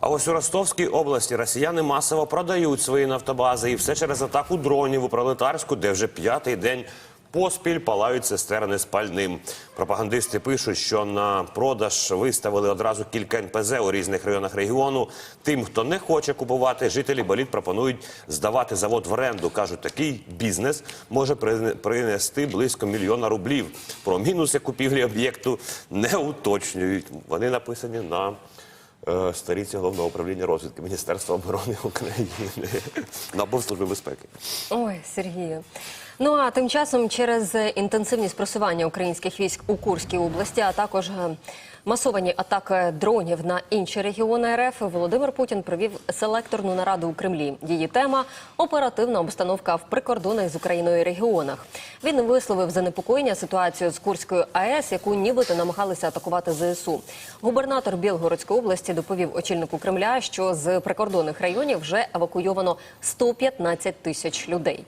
А ось у Ростовській області росіяни масово продають свої нафтобази, і все через атаку дронів у пролетарську, де вже п'ятий день поспіль палають цистерни з пальним. Пропагандисти пишуть, що на продаж виставили одразу кілька НПЗ у різних районах регіону. Тим, хто не хоче купувати, жителі боліт пропонують здавати завод в оренду. кажуть, такий бізнес може прине- принести близько мільйона рублів. Про мінуси купівлі об'єкту не уточнюють. Вони написані на сторінці головного управління розвідки Міністерства оборони України на Служби безпеки. Ой, Сергію. Ну а тим часом через е, інтенсивність просування українських військ у Курській області, а також е, масовані атаки дронів на інші регіони РФ, Володимир Путін провів селекторну нараду у Кремлі. Її тема оперативна обстановка в прикордонних з Україною регіонах. Він висловив занепокоєння ситуацією з Курською АЕС, яку нібито намагалися атакувати ЗСУ. Губернатор Білгородської області доповів очільнику Кремля, що з прикордонних районів вже евакуйовано 115 тисяч людей.